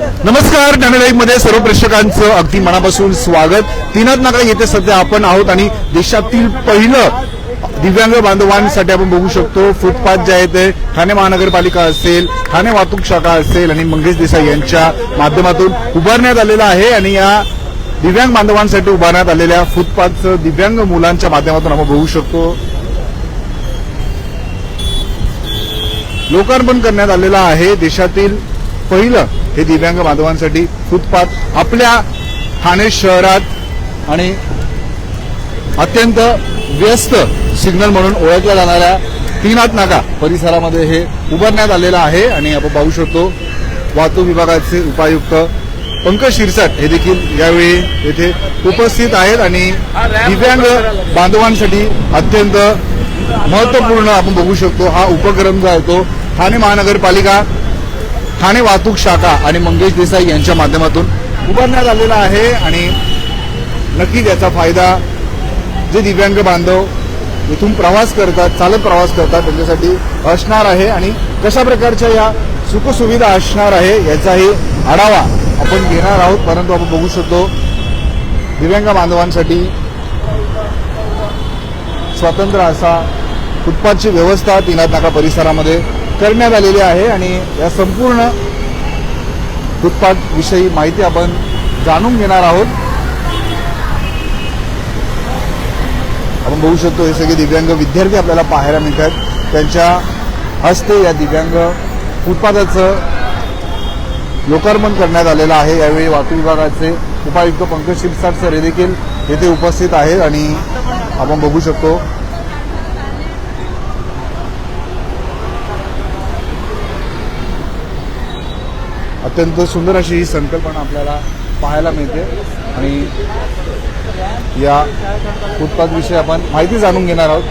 नमस्कार न्यायालयमध्ये सर्व प्रेक्षकांचं अगदी मनापासून स्वागत. तीनाथ नाका येथे सध्या आपण आहोत आणि देशातील पहिलं दिव्यांग बांधवांसाठी आपण बघू शकतो. फुटपाथ जे आहे ते ठाणे महानगरपालिका असेल ठाणे वाहतूक शाखा असेल आणि मंगेश देसाई यांच्या माध्यमातून उभारण्यात आलेलं आहे आणि या दिव्यांग बांधवांसाठी उभारण्यात आलेल्या फुटपाथचं दिव्यांग मुलांच्या माध्यमातून आपण बघू शकतो. लोकार्पण करण्यात आलेलं आहे देशातील पहिलं हे दिव्यांग बांधवांसाठी फुटपाथ आपल्या ठाणे शहरात आणि अत्यंत व्यस्त सिग्नल म्हणून ओळखल्या जाणाऱ्या तीनाथ नाका परिसरामध्ये हे उभारण्यात आलेलं आहे आणि आपण पाहू शकतो वाहतूक विभागाचे उपायुक्त पंकज शिरसाट हे देखील यावेळी येथे उपस्थित आहेत आणि दिव्यांग बांधवांसाठी अत्यंत महत्त्वपूर्ण आपण बघू शकतो हा उपक्रम जो आहे तो ठाणे महानगरपालिका ठाणे वाहतूक शाखा आणि मंगेश देसाई यांच्या माध्यमातून उभारण्यात आलेला आहे आणि नक्कीच याचा फायदा जे दिव्यांग बांधव इथून प्रवास करतात चालत प्रवास करतात त्यांच्यासाठी असणार आहे आणि कशा प्रकारच्या या सुखसुविधा असणार आहे याचाही आढावा आपण घेणार आहोत. परंतु आपण बघू शकतो दिव्यांग बांधवांसाठी स्वतंत्र असा फुटपाथची व्यवस्था तीनाथ नाका परिसरामध्ये करण्यात आलेली आहे आणि या संपूर्ण फुटपातविषयी माहिती आपण जाणून घेणार आहोत. आपण बघू शकतो हे सगळे दिव्यांग विद्यार्थी आपल्याला पाहायला मिळतात. त्यांच्या हस्ते या दिव्यांग फुटपाथाचं लोकार्पण करण्यात आलेलं आहे. यावेळी वाहतूक विभागाचे उपायुक्त पंकज शिरसाट सर हे देखील येथे उपस्थित आहेत आणि आपण बघू शकतो अत्यंत सुंदर अशी ही संकल्पना आपल्याला पाहायला मिळते. आणि या फुटपाथ विषयी आपण माहिती जाणून घेणार आहोत.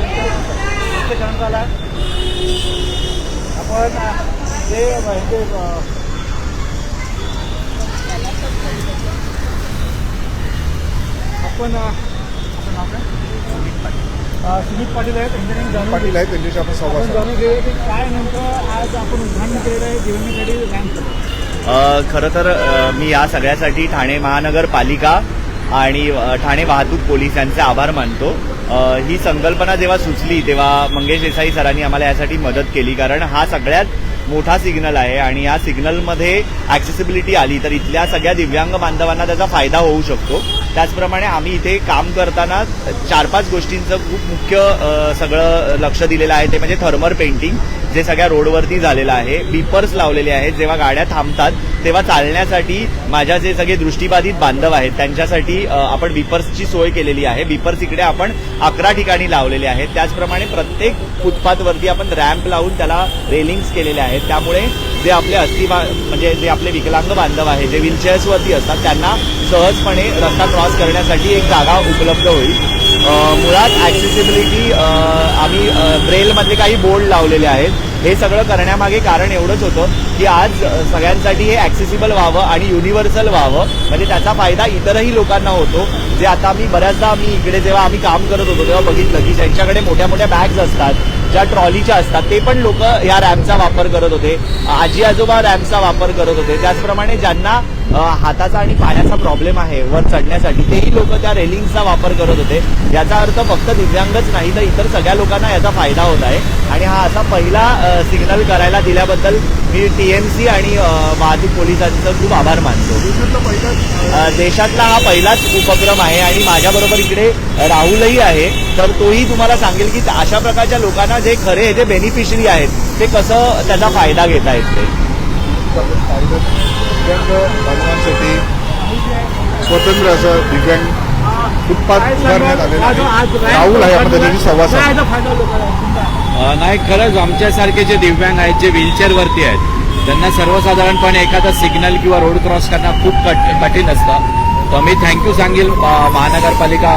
आपण आपण सुमित पाटील आहेत इंजिनिअरिंग पाटील आहेत त्यांच्याशी आपण संवाद. जाणून घेऊया की काय नेमकं आज आपण उद्घाटन केलेलं आहे जीवनासाठी खरं तर मी या सगळ्यासाठी ठाणे महानगरपालिका आणि ठाणे वाहतूक पोलीस यांचे आभार मानतो. ही संकल्पना जेव्हा सुचली तेव्हा मंगेश देसाई सरांनी आम्हाला यासाठी मदत केली. कारण हा सगळ्यात मोठा सिग्नल आहे आणि या सिग्नलमध्ये ॲक्सेसिबिलिटी आली तर इथल्या सगळ्या दिव्यांग बांधवांना त्याचा फायदा होऊ शकतो. त्याचप्रमाणे आम्ही इथे काम करताना चार पाच गोष्टींचं खूप मुख्य सगळं लक्ष दिलेलं आहे. ते म्हणजे थर्मल पेंटिंग जे सगळ्या रोडवरती झालेलं आहे बीपर्स लावलेले आहेत जेव्हा गाड्या थांबतात तेव्हा चालण्यासाठी माझ्या जे सगळे दृष्टीबाधित बांधव आहेत त्यांच्यासाठी आपण बीपर्सची सोय केलेली आहे. बीपर्स इकडे आपण अकरा ठिकाणी लावलेले आहेत. त्याचप्रमाणे प्रत्येक फुटपाथवरती आपण रॅम्प लावून त्याला रेलिंग्स केलेले आहेत. त्यामुळे जे आपले अस्थि म्हणजे जे आपले विकलांग बांधव आहे जे व्हीलचेअर्सवरती असतात त्यांना सहजपणे रस्ता क्रॉस करण्यासाठी एक जागा उपलब्ध होईल. मुळात ॲक्सेसिबिलिटी आम्ही ब्रेलमधले काही बोर्ड लावलेले आहेत. हे सगळं करण्यामागे कारण एवढंच होतं की आज सगळ्यांसाठी हे ॲक्सेसिबल व्हावं आणि युनिव्हर्सल व्हावं. म्हणजे त्याचा फायदा इतरही लोकांना होतो. जे आता मी बऱ्याचदा आम्ही इकडे जेव्हा आम्ही काम करत होतो तेव्हा बघितलं की ज्यांच्याकडे मोठ्या मोठ्या बॅग्स असतात ज्या ट्रॉलीच्या असतात ते पण लोक या रॅम्पचा वापर करत होते. आजी आजोबा रॅम्पचा वापर करत होते. त्याचप्रमाणे ज्यांना हाताचा आणि पायाचा प्रॉब्लेम आहे. वर चढण्यासाठी. तेही लोक त्या रेलिंगचा वापर करत होते. याचा अर्थ फक्त दिव्यांगच नाही तर इतर सगळ्या लोकांना याचा फायदा होत आहे. आणि हा असा पहिला सिग्नल करायला दिल्याबद्दल मी टीएमसी आणि अ, वाहतूक पोलिसांचं खूप आभार मानतो. देशातला हा पहिलाच उपक्रम आहे आणि माझ्याबरोबर इकडे राहुलही आहे. तर तोही तुम्हाला सांगेल की अशा प्रकारच्या लोकांना जे खरे जे बेनिफिशरी आहेत ते कसं त्याचा फायदा घेत आहेत ते दिव्यांग बांधवांसाठी स्वतंत्र असं दिव्यांग फुटपाथ उभारण्यात आलेलं आहे. राहुल आहे आपण त्याच्याशी संवाद नाही खरंच आमच्यासारखे जे दिव्यांग आहेत जे व्हीलचेअरवरती आहेत त्यांना सर्वसाधारणपणे एखादा सिग्नल किंवा रोड क्रॉस करणं खूप कठ कठीण असतं. तर मी थँक्यू सांगेल महानगरपालिका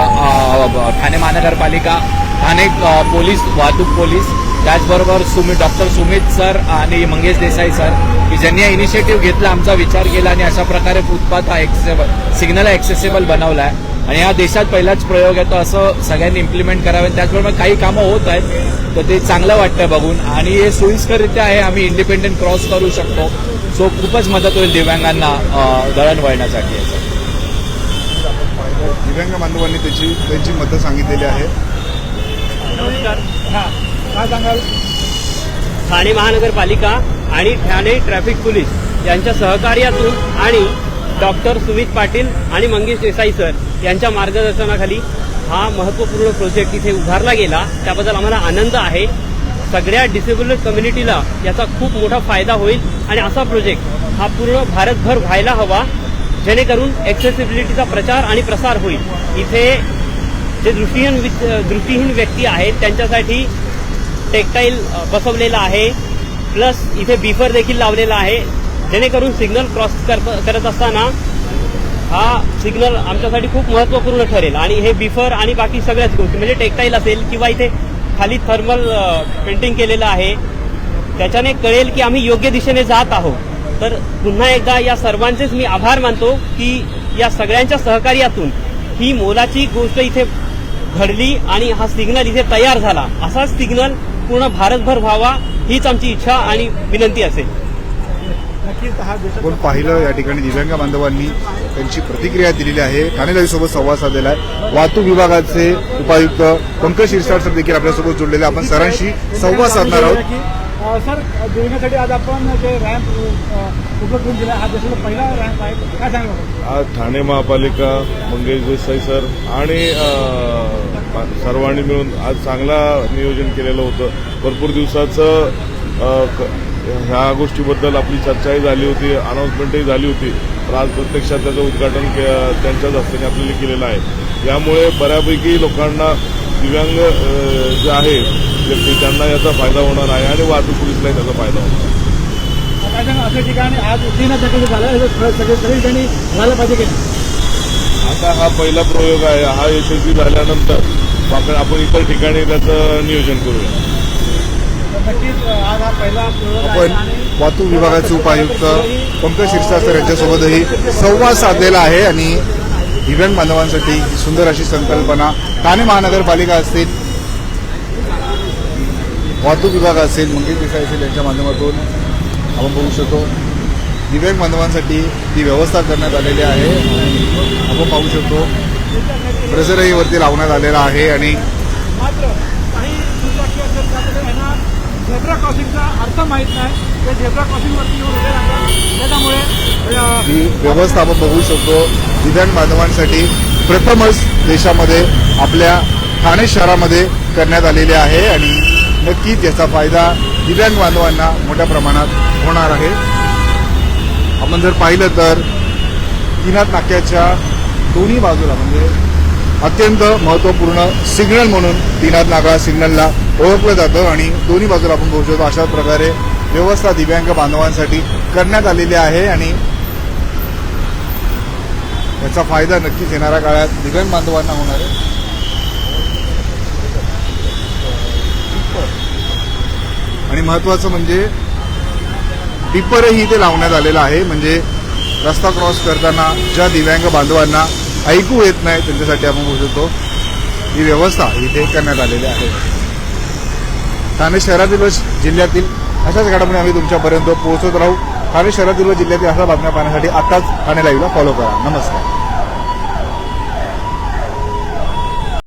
ठाणे महानगरपालिका ठाणे पोलीस वाहतूक पोलीस त्याचबरोबर सुमित डॉक्टर सुमित सर आणि मंगेश देसाई सर की ज्यांनी हा इनिशिएटिव्ह घेतला आमचा विचार केला आणि अशा प्रकारे फुटपाथ हा एक्सेसेबल सिग्नल एक्सेसेबल बनवला आहे. आणि हा देशात पहिलाच प्रयोग आहे तो असं सगळ्यांनी इम्प्लिमेंट करावे. त्याचप्रमाणे काही कामं होत आहेत तर ते चांगलं वाटतं बघून. आणि हे सोयीस्करित्या आहे आम्ही इंडिपेंडेंट क्रॉस करू शकतो. सो खूपच मदत होईल दिव्यांगांना अं, दळणवळणासाठी याचं दिव्यांग बांधवांनी त्याची त्यांची मतं सांगितलेली आहे नमस्कार. हां. काय सांगाल? ठाणे महानगरपालिका आणि ठाणे ट्रॅफिक पोलीस यांच्या सहकार्यातून आणि डॉक्टर सुमित पाटील आणि मंगेश देसाई सर यांच्या मार्गदर्शनाखाली हा महत्त्वपूर्ण प्रोजेक्ट इथे उभारला गेला. त्याबद्दल आम्हाला आनंद आहे. सगळ्या डिसेबल कम्युनिटीला याचा खूप मोठा फायदा होईल आणि असा प्रोजेक्ट हा पूर्ण भारतभर व्हायला हवा जेणेकरून ॲक्सेसिबिलिटीचा प्रचार आणि प्रसार होईल. इथे जे दृष्टीहीन दृष्टीहीन व्यक्ती आहेत त्यांच्यासाठी टेक्टाईल बसवलेला आहे. प्लस इथे बीफर देखील लावलेला आहे. जेणेकरून सिग्नल क्रॉस करत करत असताना हा सिग्नल आमच्यासाठी खूप महत्त्वपूर्ण ठरेल. आणि हे बिफर आणि बाकी सगळ्याच गोष्टी म्हणजे टेक्टाईल असेल किंवा इथे खाली थर्मल पेंटिंग केलेलं आहे त्याच्याने कळेल की आम्ही योग्य दिशेने जात आहोत. तर पुन्हा एकदा या सर्वांचेच मी आभार मानतो की या सगळ्यांच्या सहकार्यातून ही मोलाची गोष्ट इथे घडली आणि हा सिग्नल इथे तयार झाला. असाच सिग्नल पूर्ण भारतभर व्हावा हीच आमची इच्छा आणि विनंती असेल. आपण पाहिलं या ठिकाणी दिव्यांग बांधवांनी त्यांची प्रतिक्रिया दिलेली आहे. ठाणे सोबत संवाद साधलेला आहे. वाहतूक विभागाचे उपायुक्त पंकज शिरसाट सर देखील आपल्यासोबत जोडलेले. आपण सरांशी संवाद साधणार आहोत. सर देण्यासाठी आज आपण जे रॅम्प उपलब्ध करून दिला हा देशाचा पहिला रॅम्प आहे. काय सांगणार आज ठाणे महापालिका मंगेश देसाई सर आणि सर्वांनी मिळून आज चांगला नियोजन केलेलं होतं. भरपूर दिवसाचं ह्या गोष्टीबद्दल आपली चर्चाही झाली होती अनाऊन्समेंटही झाली होती. पण आज प्रत्यक्षात त्याचं उद्घाटन के- त्यांच्याच हस्ते आपल्याला केलेलं आहे. यामुळे बऱ्यापैकी लोकांना दिव्यांग जे आहे व्यक्ती त्यांना याचा फायदा होणार आहे आणि वाहतूक पोलिसलाही त्याचा फायदा होणार आहे. काय सांगा असं ठिकाणी आज उद्दिनासाठी झालं. सगळे सगळे ठिकाणी झालं पाहिजे की नाही? आता हा पहिला प्रयोग आहे. हा यशस्वी झाल्यानंतर आपण आपण इतर ठिकाणी त्याचं नियोजन करूया. हा आपण वाहतूक विभागाचे उपायुक्त पंकज शिरसाट सर यांच्यासोबतही संवाद साधलेला आहे आणि दिव्यांग बांधवांसाठी ही सुंदर अशी संकल्पना. ठाणे महानगरपालिका असतील वाहतूक विभाग असेल मंगेश देसाई असेल यांच्या माध्यमातून आपण बघू शकतो. दिव्यांग बांधवांसाठी ती व्यवस्था करण्यात आलेली आहे. आणि आपण पाहू शकतो. प्रेझरही वरती लावण्यात आलेला आहे आणि मात्र काही दुचाकी असेल त्यामध्ये यांना झेब्रा क्रॉसिंगचा अर्थ माहीत नाही. ते झेब्रा क्रॉसिंगवरती येऊन उभे राहतात. त्याच्यामुळे ही व्यवस्था आपण बघू शकतो. दिव्यांग बांधवांसाठी प्रथमच देशामध्ये आपल्या ठाणे शहरामध्ये करण्यात आलेली आहे आणि नक्कीच याचा फायदा दिव्यांग बांधवांना मोठ्या प्रमाणात होणार आहे. आपण जर पाहिलं तर किनात नाक्याच्या दोन्ही बाजूला म्हणजे अत्यंत महत्त्वपूर्ण सिग्नल म्हणून तीनाथ नागळा सिग्नलला ओळखलं जातं आणि दोन्ही बाजूला आपण बघू शकतो अशा प्रकारे व्यवस्था दिव्यांग बांधवांसाठी करण्यात आलेली आहे आणि याचा फायदा नक्कीच येणाऱ्या काळात दिव्यांग बांधवांना होणार आहे. आणि महत्वाचं म्हणजे डिपरही इथे लावण्यात आलेलं आहे. म्हणजे रस्ता क्रॉस करताना ज्या दिव्यांग बांधवांना ऐकू येत नाही त्यांच्यासाठी आपण बघू शकतो. ही व्यवस्था इथे करण्यात आलेली आहे. ठाणे शहरातील व जिल्ह्यातील अशाच घडामोडी आम्ही तुमच्यापर्यंत पोहोचत राहू. ठाणे शहरातील व जिल्ह्यातील अशा बातम्या पाहण्यासाठी आताच ठाणे लाईव्हला फॉलो करा. नमस्कार.